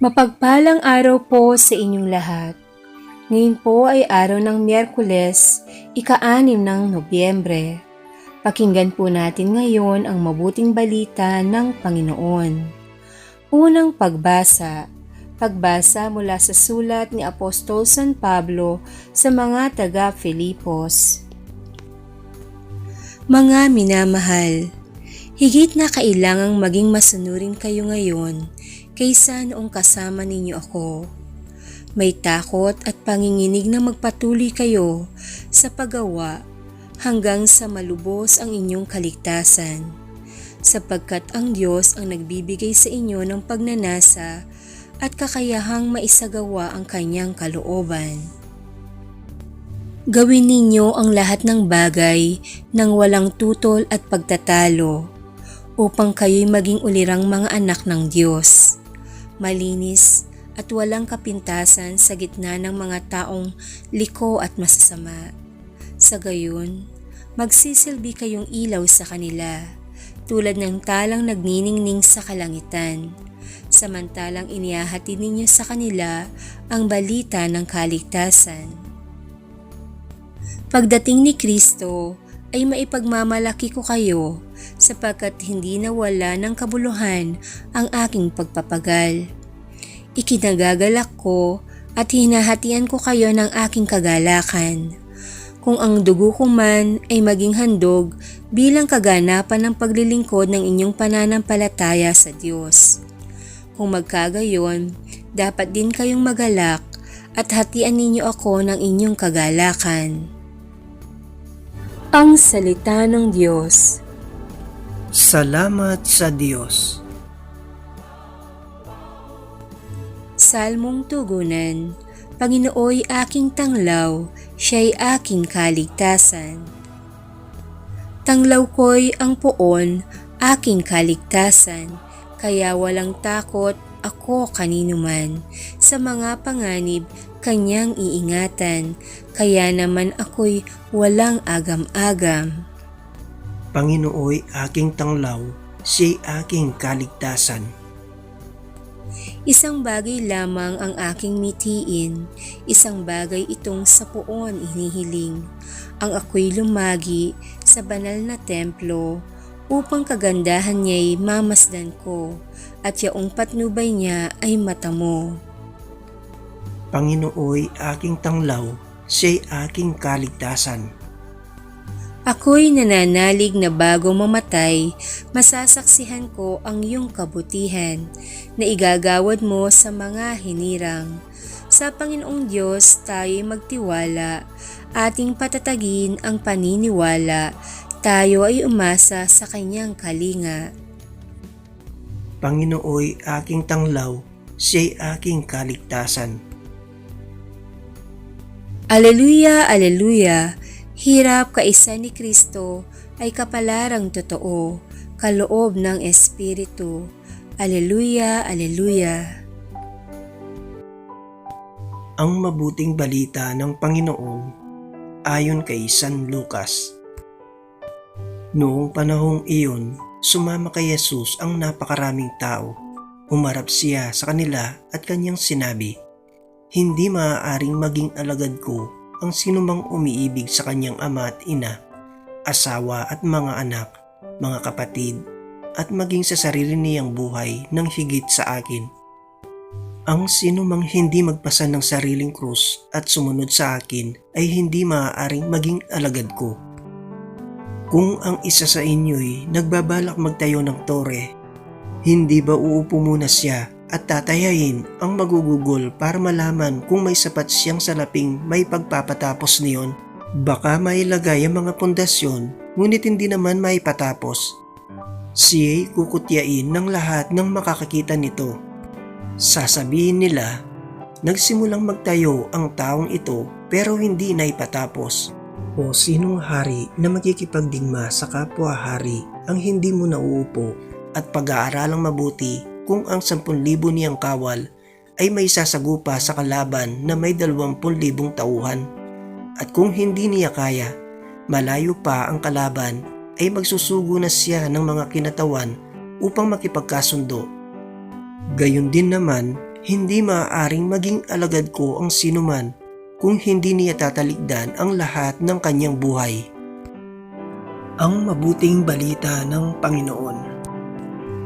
Mapagpalang araw po sa inyong lahat. Ngayon po ay araw ng Miyerkules, ika-anim ng Nobyembre. Pakinggan po natin ngayon ang mabuting balita ng Panginoon. Unang pagbasa. Pagbasa mula sa sulat ni Apostol San Pablo sa mga taga-Filipos. Mga minamahal, higit na kailangang maging masunurin kayo ngayon kaysa noong kasama ninyo ako. May takot at panginginig na magpatuloy kayo sa paggawa hanggang sa malubos ang inyong kaligtasan. Sapagkat ang Diyos ang nagbibigay sa inyo ng pagnanasa at kakayahang maisagawa ang kanyang kalooban. Gawin ninyo ang lahat ng bagay ng walang tutol at pagtatalo upang kayo'y maging ulirang mga anak ng Diyos malinis at walang kapintasan sa gitna ng mga taong liko at masasama. Sa gayon, magsisilbi kayong ilaw sa kanila, tulad ng talang nagniningning sa kalangitan, samantalang inihahati ninyo sa kanila ang balita ng kaligtasan. Pagdating ni Kristo, ay maipagmamalaki ko kayo sapagkat hindi nawala ng kabuluhan ang aking pagpapagal. Ikinagagalak ko at hinahatian ko kayo ng aking kagalakan. Kung ang dugo ko man ay maging handog bilang kaganapan ng paglilingkod ng inyong pananampalataya sa Diyos. Kung magkagayon, dapat din kayong magalak at hatian ninyo ako ng inyong kagalakan. Ang Salita ng Diyos Salamat sa Diyos. Salmong Tugunan Panginooy aking tanglaw, siya'y aking kaligtasan. Tanglaw ko'y ang poon, aking kaligtasan, kaya walang takot ako kanino man. Sa mga panganib, kanyang iingatan, kaya naman ako'y walang agam-agam. Panginooy aking tanglaw, siya'y aking kaligtasan. Isang bagay lamang ang aking mitiin, isang bagay itong sa poon inihiling. Ang ako'y lumagi sa banal na templo upang kagandahan niya'y mamasdan ko at yaong patnubay niya ay mata mo. Panginooy aking tanglaw, siya'y aking kaligtasan. Ako'y nananalig na bago mamatay, masasaksihan ko ang iyong kabutihan na igagawad mo sa mga hinirang. Sa Panginoong Diyos tayo'y magtiwala, ating patatagin ang paniniwala, tayo ay umasa sa kanyang kalinga. Panginooy aking tanglaw, siya'y aking kaligtasan. Aleluya, aleluya! Hirap kaisa ni Kristo ay kapalarang totoo, kaloob ng Espiritu. Aleluya, aleluya! Ang mabuting balita ng Panginoon ayon kay San Lucas. Noong panahong iyon, sumama kay Jesus ang napakaraming tao. Umarap siya sa kanila at kanyang sinabi, Hindi maaaring maging alagad ko ang sinumang umiibig sa kanyang ama at ina, asawa at mga anak, mga kapatid, at maging sa sarili niyang buhay ng higit sa akin. Ang sinumang hindi magpasan ng sariling krus at sumunod sa akin ay hindi maaaring maging alagad ko. Kung ang isa sa inyo'y nagbabalak magtayo ng tore, hindi ba uupo muna siya at tatayahin ang magugugol para malaman kung may sapat siyang salaping may pagpapatapos niyon? Baka mailagay ang mga pundasyon ngunit hindi naman may patapos. Siya'y kukutyain ng lahat ng makakakita nito. Sasabihin nila, nagsimulang magtayo ang taong ito pero hindi na ipatapos. O sinong hari na magkikipagdigma sa kapwa-hari ang hindi mo nauupo at pag-aaralang mabuti kung ang 10,000 niyang kawal ay may sasagupa sa kalaban na may 20,000 tauhan. At kung hindi niya kaya, malayo pa ang kalaban ay magsusugo na siya ng mga kinatawan upang makipagkasundo. Gayon din naman, hindi maaaring maging alagad ko ang sinuman kung hindi niya tatalikdan ang lahat ng kanyang buhay. Ang mabuting balita ng Panginoon.